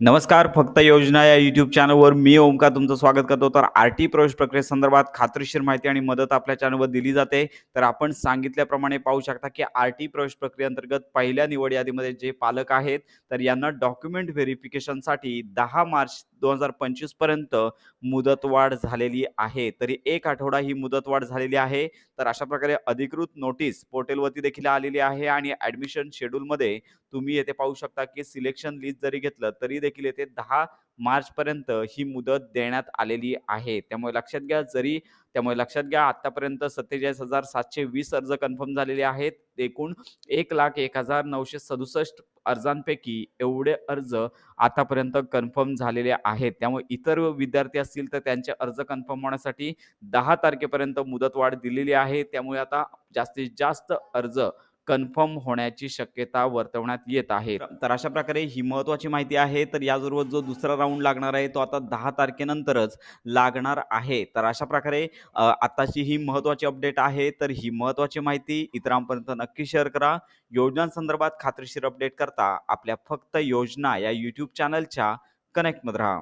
नमस्कार फक्त योजना या यूट्यूब चॅनलवर मी ओमकार तुमचं स्वागत करतो. तर आर टी प्रवेश प्रक्रियेसंदर्भात खात्रीशीर माहिती आणि मदत आपल्या चॅनलवर दिली जाते. तर आपण सांगितल्याप्रमाणे पाहू शकता की आर टी प्रवेश प्रक्रियेअंतर्गत पहिल्या निवड यादीमध्ये जे पालक आहेत तर यांना डॉक्युमेंट व्हेरिफिकेशनसाठी दहा मार्च दोन हजार पंचवीसपर्यंत मुदतवाढ झालेली आहे. तरी एक आठवडा ही मुदतवाढ झालेली आहे. तर अशा प्रकारे अधिकृत नोटीस पोर्टलवरती देखील आलेली आहे आणि ॲडमिशन शेड्यूलमध्ये तुम्ही येथे पाहू शकता की सिलेक्शन लिस्ट जरी घेतलं तरी देखील येथे दहा मार्चपर्यंत ही मुदत देण्यात आलेली आहे. त्यामुळे लक्षात घ्या जरी त्यामुळे लक्षात घ्या आतापर्यंत सत्तेचाळीस हजार सातशे वीस अर्ज कन्फर्म झालेले आहेत. एकूण एक लाख एक हजार नऊशे सदुसष्ट अर्जांपैकी एवढे अर्ज आतापर्यंत कन्फर्म झालेले आहेत. त्यामुळे इतर विद्यार्थी असतील तर त्यांचे अर्ज कन्फर्म होण्यासाठी दहा तारखेपर्यंत मुदतवाढ दिलेली आहे. त्यामुळे आता जास्तीत जास्त अर्ज कन्फर्म होण्याची शक्यता वर्तवण्यात येत आहे. तर अशा प्रकारे ही महत्त्वाची माहिती आहे. तर याबरोबर जो दुसरा राऊंड लागणार आहे तो आता दहा तारखेनंतरच लागणार आहे. तर अशा प्रकारे आताची ही महत्त्वाची अपडेट आहे. तर ही महत्त्वाची माहिती इतरांपर्यंत नक्की शेअर करा. योजनांसंदर्भात खात्रीशीर अपडेट करता आपल्या फक्त योजना या यूट्यूब चॅनलच्या कनेक्टमध्ये राहा.